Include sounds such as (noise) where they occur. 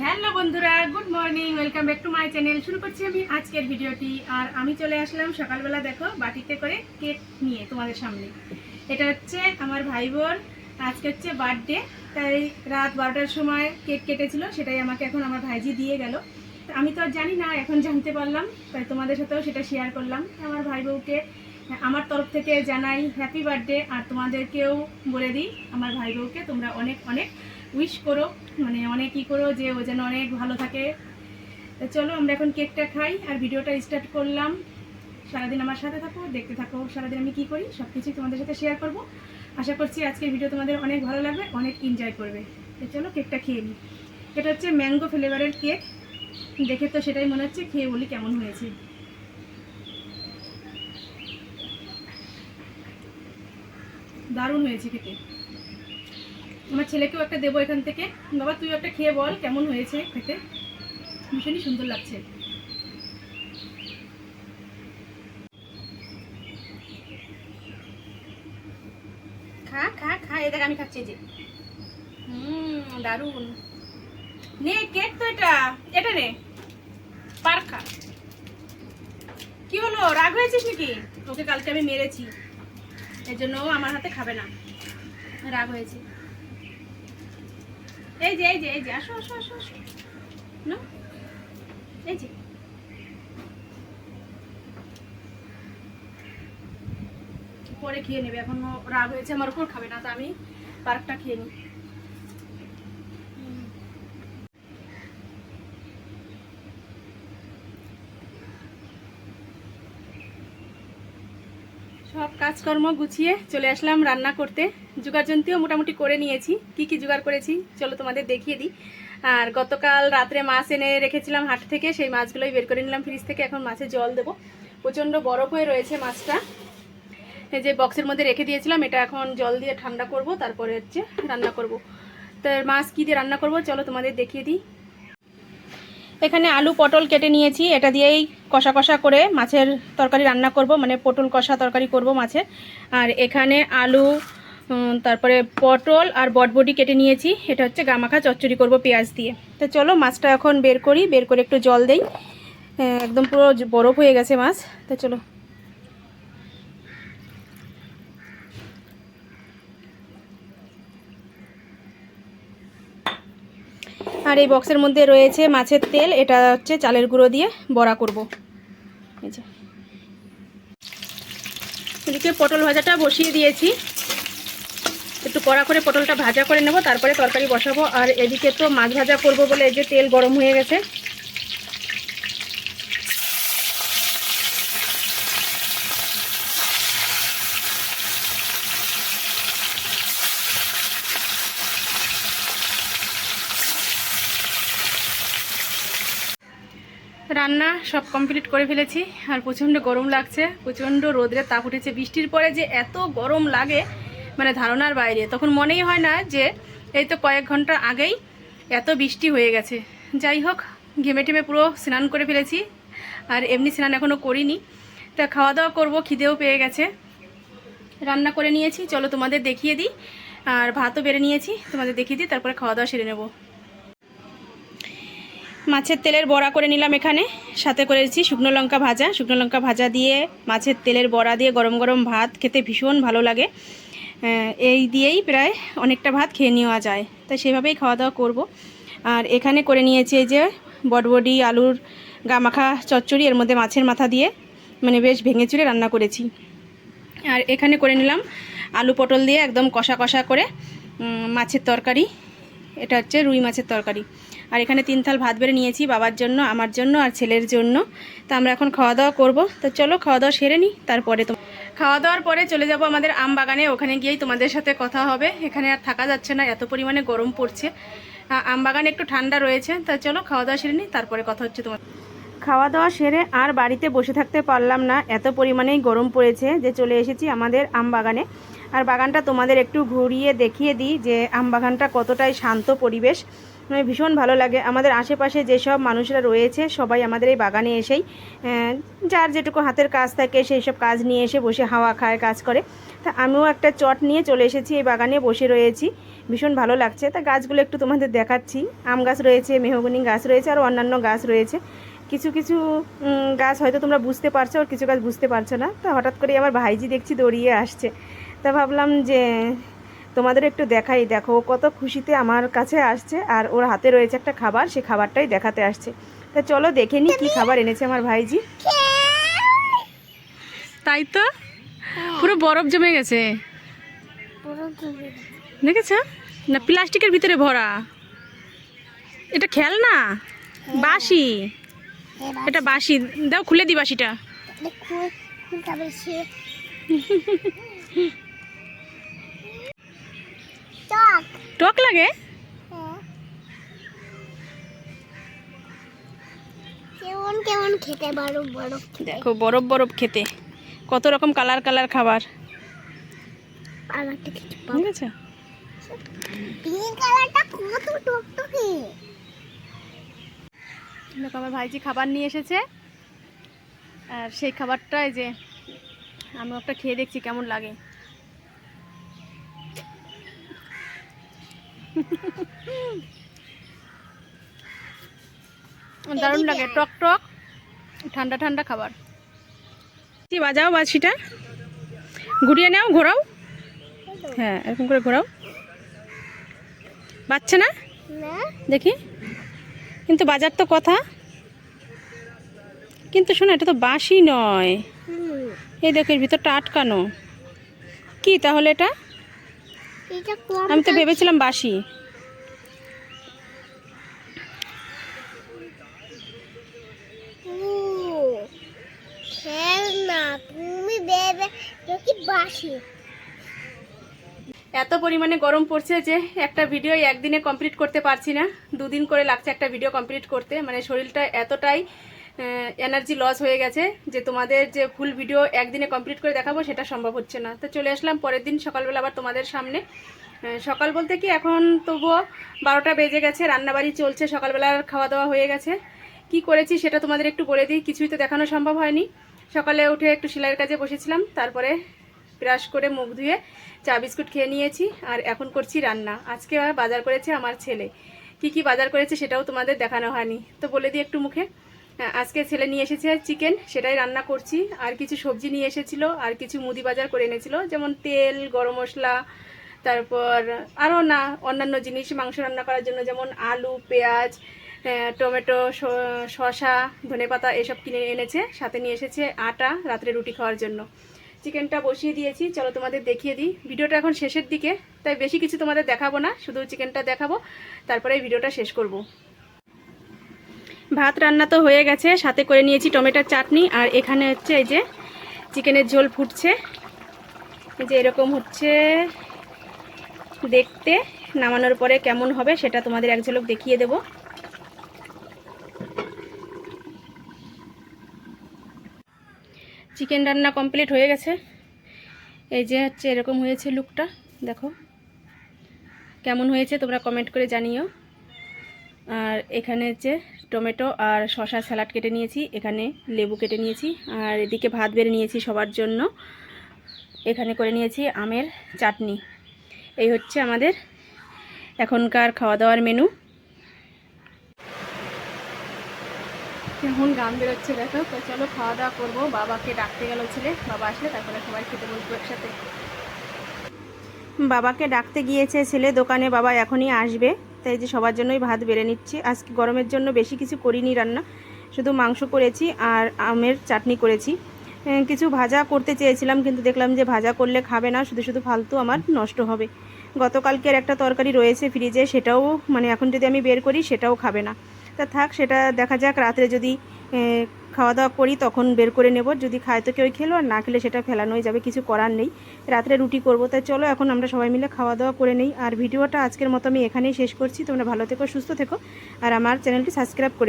Hello বন্ধুরা, good morning, welcome back to my channel. শুরু করছি আমি আজকের ভিডিওটি। আর আমি চলে আসলাম সকালবেলা, দেখো, বাটিতে করে কেক নিয়ে তোমাদের সামনে। এটা হচ্ছে আমার ভাই বোন আজকে হচ্ছে বার্থডে, তাই রাত বারোটার সময় কেক কেটেছিল, সেটাই আমাকে এখন আমার ভাইজি দিয়ে গেল। আমি তো আর জানি না, এখন জানতে পারলাম, তাই তোমাদের সাথেও সেটা শেয়ার করলাম। আমার ভাই বউকে আমার তরফ থেকে জানাই হ্যাপি বার্থডে আর তোমাদেরকেও বলে দিই, আমার ভাই বউকে তোমরা অনেক অনেক উইশ করো মানে অনেক ই করো যে ও যেন অনেক ভালো থাকে। তো চলো আমরা এখন কেকটা খাই আর ভিডিওটা স্টার্ট করলাম। সারাদিন আমার সাথে থাকো, দেখতে থাকো সারাদিন আমি কি করি সব কিছুই তোমাদের সাথে শেয়ার করব। আশা করছি আজকের ভিডিও তোমাদের অনেক ভালো লাগবে, অনেক এনজয় করবে। তো চলো কেকটা খেয়ে নিই এটা হচ্ছে ম্যাঙ্গো ফ্লেভারের কেক দেখে তো সেটাই মনে হচ্ছে, খেয়ে বলি কেমন হয়েছে। দারুণ হয়েছে খেতে। আমার ছেলেকেও একটা দেবো এখান থেকে। বাবা, তুই একটা খেয়ে বল, কেমন হয়েছে খেতে? ভীষণই সুন্দর লাগছে। খা খা খা এ দেখ, আমি খাচ্ছি যে। হুম, দারুণ। নে, কেক তো এটা। এটা নে। পার খা কি হলো, রাগ হয়েছিস নাকি? ওকে কালকে আমি মেরেছি। এই জন্য আমার হাতে খাবে না। রাগ হয়েছে। এই যে এই যে এই যে, আসো আসো আসো আসো। না এই যে। পরে খেয়ে নেবে, এখন রাগ হয়েছে, আমার উপর খাবে না, তো আমি পার্কটা খেয়ে নিই। সব কাজকর্ম গুছিয়ে চলে আসলাম রান্না করতে। জোগাড়যন্ত্রীও মোটামুটি করে নিয়েছি। কি কি জোগাড় করেছি? চলো তোমাদের দেখিয়ে দিই। আর গতকাল রাত্রে মাছ এনে রেখেছিলাম হাট থেকে, সেই মাছগুলোই বের করে নিলাম ফ্রিজ থেকে। এখন মাছে জল দেবো। প্রচণ্ড বরফ হয়ে রয়েছে মাছটা। এই যে বক্সের মধ্যে রেখে দিয়েছিলাম, এটা এখন জল দিয়ে ঠান্ডা করব, তারপরে হচ্ছে রান্না করব। তো মাছ কী দিয়ে রান্না করব? চলো তোমাদের দেখিয়ে দিই। এখানে আলু, পটল কেটে নিয়েছি। এটা দিয়েই কষা কষা করে মাছের তরকারি রান্না করব মানে পটল কষা তরকারি করব মাছের আর এখানে আলু তারপরে পটল আর বটবটি কেটে নিয়েছি। এটা হচ্ছে গামাখা চচ্চড়ি করব পেঁয়াজ দিয়ে। তো চলো, মাছটা এখন বের করি, বের করে একটু জল দেই। একদম পুরো বরফ হয়ে গেছে মাছ। তো চলো। আর এই বক্সের মধ্যে রয়েছে মাছের তেল। এটা হচ্ছে চালের গুঁড়ো দিয়ে বড়া করব। এদিকে পটল ভাজাটা বসিয়ে দিয়েছি। একটু কড়া করে পটলটা ভাজা করে নেব, তারপরে তরকারি বসাবো। আর এদিকে তো মাছ ভাজা করব বলে এই যে তেল গরম হয়ে গেছে। রান্না সব কমপ্লিট করে ফেলেছি, আর প্রচণ্ড গরম লাগছে। প্রচণ্ড রোদ্রের তাপ উঠেছে। বৃষ্টির পরে যে এত গরম লাগে মানে ধারণার বাইরে। তখন মনেই হয় না যে এই তো কয়েক ঘণ্টা আগেই এত বৃষ্টি হয়ে গেছে। যাই হোক, ঘেমে টেমে পুরো স্নান করে ফেলেছি, আর এমনি স্নান এখনও করিনি। তা খাওয়া দাওয়া করব, খিদেও পেয়ে গেছে। রান্না করে নিয়েছি, চলো তোমাদের দেখিয়ে দিই। আর ভাতও বেড়ে নিয়েছি, তোমাদের দেখিয়ে দিই, তারপরে খাওয়া দাওয়া সেরে নেব। মাছের তেলের বড়া করে নিলাম এখানে, সাথে করেছি শুকনো লঙ্কা ভাজা। শুকনো লঙ্কা ভাজা দিয়ে মাছের তেলের বড়া দিয়ে গরম গরম ভাত, খেতে ভীষণ ভালো লাগে। এই দিয়েই প্রায় অনেকটা ভাত খেয়ে নেওয়া যায়। তাই সেভাবেই খাওয়া দাওয়া করব। আর এখানে করে নিয়েছি যে বটবডি, আলুর গামাখা, চচ্চড়ি, এর মধ্যে মাছের মাথা দিয়ে মানে বেশ ভেঙে চুড়ে রান্না করেছি। আর এখানে করে নিলাম আলু পটল দিয়ে একদম কষা কষা করে মাছের তরকারি। এটা হচ্ছে রুই মাছের তরকারি। আর এখানে তিন থাল ভাত বেড়ে নিয়েছি বাবার জন্য, আমার জন্য আর ছেলের জন্য। তো আমরা এখন খাওয়া দাওয়া করব। তো চলো খাওয়া দাওয়া সেরে নিই, তারপরে তো খাওয়া দাওয়ার পরে চলে যাব আমাদের আম বাগানে, ওখানে গিয়েই তোমাদের সাথে কথা হবে। এখানে আর থাকা যাচ্ছে না, এত পরিমাণে গরম পড়ছে। আম বাগানে একটু ঠান্ডা রয়েছে, তা চলো খাওয়া দাওয়া সেরে নিই তারপরে কথা হচ্ছে তোমার। খাওয়া দাওয়া সেরে আর বাড়িতে বসে থাকতে পারলাম না, এত পরিমাণেই গরম পড়েছে যে চলে এসেছি আমাদের আম বাগানে। আর বাগানটা তোমাদের একটু ঘুরিয়ে দেখিয়ে দিই যে আম বাগানটা কতটাই শান্ত পরিবেশ। ভীষণ ভালো লাগে। আমাদের আশেপাশে যেসব মানুষরা রয়েছে, সবাই আমাদের এই বাগানে এসেই যার যেটুকু হাতের কাজ থাকে, সেই সব কাজ নিয়ে এসে বসে হাওয়া খায়, কাজ করে। তা আমিও একটা চট নিয়ে চলে এসেছি, এই বাগানে বসে রয়েছি। ভীষণ ভালো লাগছে। তা গাছগুলো একটু তোমাদের দেখাচ্ছি। আম গাছ রয়েছে, মেহগনি গাছ রয়েছে আর অন্যান্য গাছ রয়েছে। কিছু কিছু গাছ হয়তো তোমরা বুঝতে পারছ, আর কিছু গাছ বুঝতে পারছ না। তা হঠাৎ করে আমার ভাইজি দেখছি দৌড়িয়ে আসছে। তা ভাবলাম যে তোমাদের একটু দেখাই দেখো ও কত খুশিতে আমার কাছে আসছে আর ওর হাতে রয়েছে একটা খাবার সে খাবারটাই দেখাতে আসছে। তা চলো দেখে নি কী খাবার এনেছে আমার ভাইজি। তাই তো? পুরো বরফ জমে গেছে। দেখেছ? না প্লাস্টিকের ভিতরে ভরা। এটা খেল না বাসি? এটা বাসি। দাও খুলে দি বাসিটা। (laughs) টক। লাগে? কেমন কেমন খেতে? পারো বড় দেখো বরফ বরফ খেতে। কত রকম কালার কালার খাবার। আর একটা কিছু ঠিক আছে? পিঙ্ক কালারটা কত টকটকে। দেখো আমার ভাইজি খাবার নিয়ে এসেছে। আর সেই খাবারটাই যে আমি একটা খেয়ে দেখছি কেমন লাগে। (laughs) দারুণ লাগে টক টক ঠান্ডা ঠান্ডা খাবার। বাজাও বাসিটা ঘুরিয়ে নাও ঘোরাও। হ্যাঁ এরকম করে ঘোরাও। বাচ্চা না? দেখি। কিন্তু বাজার তো কথা। কিন্তু শোনো এটা তো বাসি নয়। এই দেখো এর ভিতরটা আটকানো। কি তাহলে এটা? আমি তো ভেবেছিলাম বাসি। এত পরিমাণে গরম পড়ছে যে একটা ভিডিও একদিনে কমপ্লিট করতে পারছি না। দুদিন করে লাগছে একটা ভিডিও কমপ্লিট করতে। মানে শরীরটা এতটাই এনার্জি লস হয়ে গেছে, যে তোমাদের যে ফুল ভিডিও একদিনে কমপ্লিট করে দেখাবো, সেটা সম্ভব হচ্ছে না। তো চলে আসলাম, পরের দিন সকালবেলা আবার তোমাদের সামনে। সকাল বলতে কি, এখন তবুও বারোটা বেজে গেছে, রান্নাবাড়ি চলছে, সকালবেলার খাওয়া দাওয়া হয়ে গেছে। কি করেছি সেটা তোমাদের একটু বলে দিই, কিছুই তো দেখানো সম্ভব হয়নি। সকালে উঠে একটু সেলাইয়ের কাজে বসেছিলাম, তারপরে ব্রাশ করে মুখ ধুয়ে চা বিস্কুট খেয়ে নিয়েছি, আর এখন করছি রান্না। আজকে বাজার করেছে আমার ছেলে। কি কি বাজার করেছে সেটাও তোমাদের দেখানো হয়নি। তো বলে দিই একটু মুখে। আজকে ছেলে নিয়ে এসেছে চিকেন সেটাই রান্না করছি। আর কিছু সবজি নিয়ে এসেছিল, আর কিছু মুদি বাজার করে এনেছিল, যেমন তেল, গরম মশলা, তারপর আরও না, অন্যান্য জিনিস, মাংস রান্না করার জন্য যেমন আলু, পেঁয়াজ টমেটো শ- শসা ধনেপাতা এসব কিনে এনেছে। সাথে নিয়ে এসেছে আটা, রাত্রে রুটি খাওয়ার জন্য। চিকেনটা বসিয়ে দিয়েছি, চলো তোমাদের দেখিয়ে দিই। ভিডিওটা এখন শেষের দিকে, তাই বেশি কিছু তোমাদের দেখাবো না, শুধু চিকেনটা দেখাবো, তারপরে ভিডিওটা শেষ করব। ভাত রান্না তো হয়ে গেছে, সাথে করে নিয়েছি টমেটোর চাটনি, আর এখানে হচ্ছে এই যে চিকেনের ঝোল ফুটছে। এই যে এরকম হচ্ছে দেখতে, নামানোর পরে কেমন হবে সেটা তোমাদের এক ঝলক দেখিয়ে দেব। চিকেন রান্না কমপ্লিট হয়ে গেছে। এই যে হচ্ছে এরকম হয়েছে লুকটা, দেখো। কেমন হয়েছে তোমরা কমেন্ট করে জানিও। আর এখানে হচ্ছে টমেটো আর শশা স্যালাড কেটে নিয়েছি, এখানে লেবু কেটে নিয়েছি, আর এদিকে ভাত বেড়ে নিয়েছি সবার জন্য। এখানে করে নিয়েছি আমের চাটনি। এই হচ্ছে আমাদের এখনকার খাওয়া দাওয়ার মেনু এখন গান বেরোচ্ছে, দেখো। তো চলো খাওয়া দাওয়া করব। বাবাকে ডাকতে গেল ছেলে। বাবা আসলে, তারপরে সবাই খেতে বসবো একসাথে। বাবাকে ডাকতে গিয়েছে ছেলে দোকানে। বাবা এখনই আসবে। তাই যে সবার জন্যই ভাত বেড়ে নিচ্ছি। আজকে গরমের জন্য বেশি কিছু করিনি রান্না। শুধু মাংস করেছি আর আমের চাটনি করেছি। কিছু ভাজা করতে চেয়েছিলাম, কিন্তু দেখলাম যে ভাজা করলে খাবে না। শুধু শুধু ফালতু আমার নষ্ট হবে। গতকালকের একটা তরকারি রয়েছে ফ্রিজে, সেটাও মানে এখন যদি আমি বের করি, সেটাও খাবে না। তা থাক, সেটা দেখা যাক, রাত্রে যদি খাওয়া দাওয়া করি, তখন বের করে নেব। যদি খায় তো কেউ খেলো, আর না খেলে সেটা ফেলানোই যাবে, কিছু করার নেই। রাত্রে রুটি করব, তাই চলো এখন আমরা সবাই মিলে খাওয়া দাওয়া করে নেই। আর ভিডিওটা আজকের মতো আমি এখানেই শেষ করছি। তোমরা ভালো থেকো, সুস্থ থেকো, আর আমার চ্যানেলটি সাবস্ক্রাইব করে